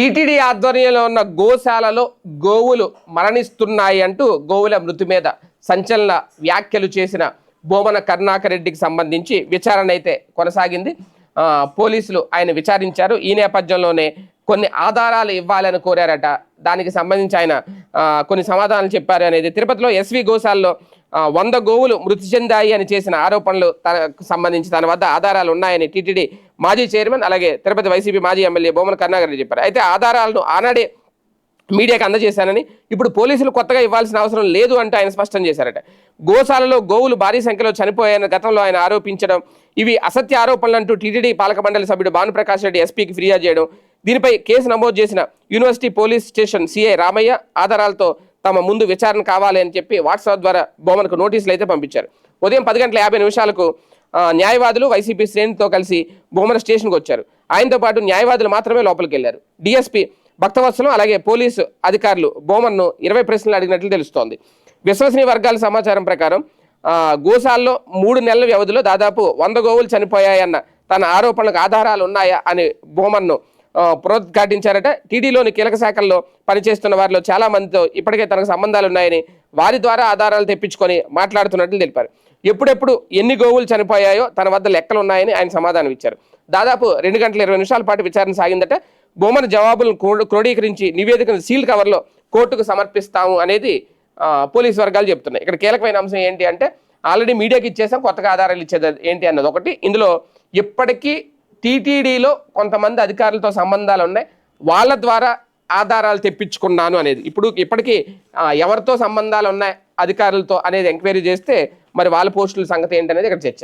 TTD ఆధ్వర్యంలో ఉన్న గోశాలలో గోవులు మరణిస్తున్నాయి అంటూ గోవుల మృతి మీద సంచలన వ్యాఖ్యలు చేసిన బోమన కరుణాకర్ రెడ్డికి సంబంధించి విచారణ అయితే కొనసాగింది. పోలీసులు ఆయన విచారించారు. ఈ నేపథ్యంలోనే కొన్ని ఆధారాలు ఇవ్వాలని కోరారట. దానికి సంబంధించి ఆయన కొన్ని సమాధానాలు చెప్పారు అనేది. తిరుపతిలో ఎస్వి గోశాల్లో వంద గోవులు మృతి చెందాయి అని చేసిన ఆరోపణలు తనకు సంబంధించి తన వద్ద ఆధారాలు ఉన్నాయని టీటీడీ మాజీ చైర్మన్ అలాగే తిరుపతి వైసీపీ మాజీ ఎమ్మెల్యే బొమ్మన కరుణాకర్ చెప్పారు. అయితే ఆధారాలను ఆనాడే మీడియాకి అందజేశానని ఇప్పుడు పోలీసులు కొత్తగా ఇవ్వాల్సిన అవసరం లేదు అంటూ ఆయన స్పష్టం చేశారట. గోశాలలో గోవులు భారీ సంఖ్యలో చనిపోయాయని గతంలో ఆయన ఆరోపించడం ఇవి అసత్య ఆరోపణలు అంటూ టీటీడీ పాలక మండలి సభ్యుడు భానుప్రకాష్ రెడ్డి ఎస్పీకి ఫిర్యాదు చేయడం దీనిపై కేసు నమోదు చేసిన university police station CI Ramaiah ఆధారాలతో తమ ముందు విచారణ కావాలి అని చెప్పి వాట్సాప్ ద్వారా బొమ్మనకు నోటీసులు అయితే పంపించారు. ఉదయం పది గంటల యాభై నిమిషాలకు న్యాయవాదులు వైసీపీ శ్రేణితో కలిసి బొమ్మన స్టేషన్కి వచ్చారు. ఆయనతో పాటు న్యాయవాదులు మాత్రమే లోపలికి వెళ్ళారు డిఎస్పీ భక్తవత్సలం అలాగే పోలీసు అధికారులు బోమన్ను ఇరవై ప్రశ్నలు అడిగినట్లు తెలుస్తోంది. విశ్వసనీయ వర్గాల సమాచారం ప్రకారం ఆ, గోశాల్లో మూడు నెలల వ్యవధిలో దాదాపు వంద గోవులు చనిపోయాయన్న తన ఆరోపణలకు ఆధారాలు ఉన్నాయా అని బోమన్ను ఆ, పునరుద్ఘాటించారట. టీడీలోని కీలక శాఖల్లో పనిచేస్తున్న వారిలో చాలా మందితో ఇప్పటికే తనకు సంబంధాలు ఉన్నాయని వారి ద్వారా ఆధారాలు తెప్పించుకొని మాట్లాడుతున్నట్లు తెలిపారు. ఎప్పుడెప్పుడు ఎన్ని గోవులు చనిపోయాయో తన వద్ద లెక్కలు ఉన్నాయని ఆయన సమాధానం ఇచ్చారు దాదాపు రెండు గంటల ఇరవై నిమిషాల పాటు విచారణ సాగిందట. బొమ్మల జవాబులను క్రోడీకరించి నివేదికను సీల్ కవర్లో కోర్టుకు సమర్పిస్తాము అనేది పోలీస్ వర్గాలు చెప్తున్నాయి. ఇక్కడ కీలకమైన అంశం ఏంటి అంటే ఆల్రెడీ మీడియాకి ఇచ్చేసాం కొత్తగా ఆధారాలు ఇచ్చేది ఏంటి అన్నది ఒకటి. ఇందులో ఇప్పటికీ టీటీడీలో కొంతమంది అధికారులతో సంబంధాలు ఉన్నాయి. వాళ్ళ ద్వారా ఆధారాలు తెప్పించుకున్నాను అనేది. ఇప్పుడు ఇప్పటికీ ఎవరితో సంబంధాలు ఉన్నాయి అధికారులతో అనేది ఎంక్వైరీ చేస్తే మరి వాళ్ళ పోస్టుల సంగతి ఏంటనేది ఇక్కడ చర్చ.